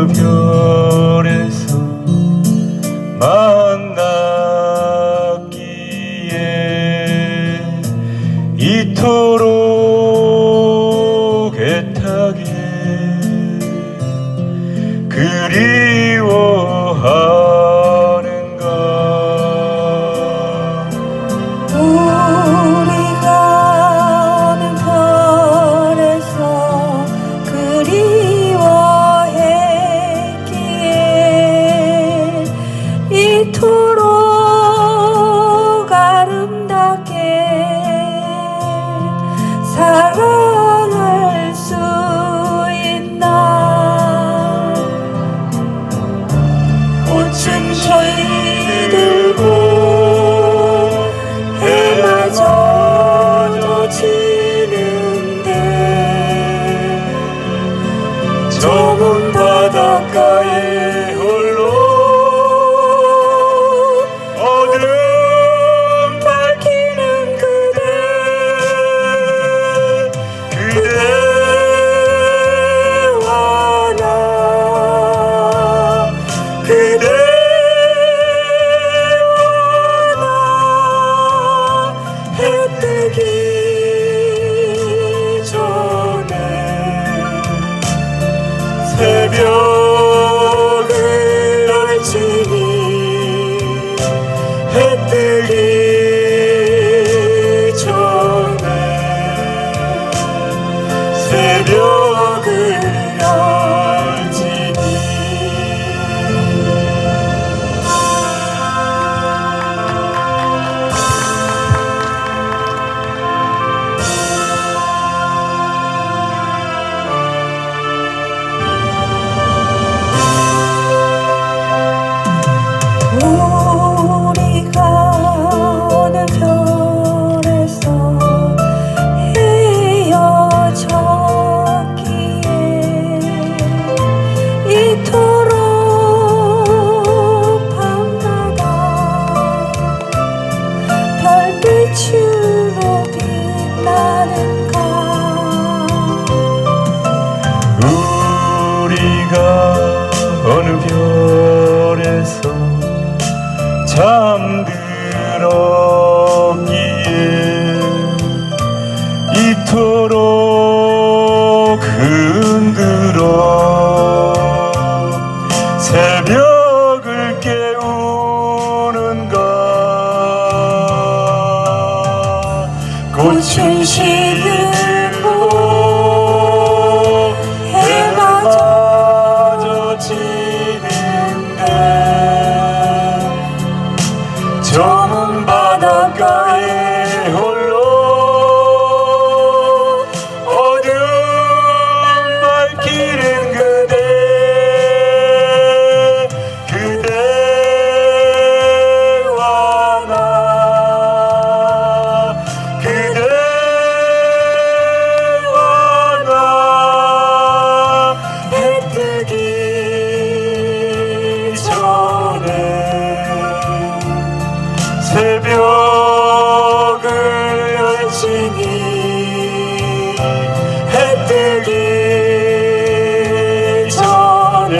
그 별에서 만났기에 이토록 Ricky. 빛으로 빛나는가? 우리가 어느 별에서 잠들었기에 이토록 꽃을 시는 봄에 맞아 지는데. 저문 바닷가 새벽을 열지니 해 뜨기 전에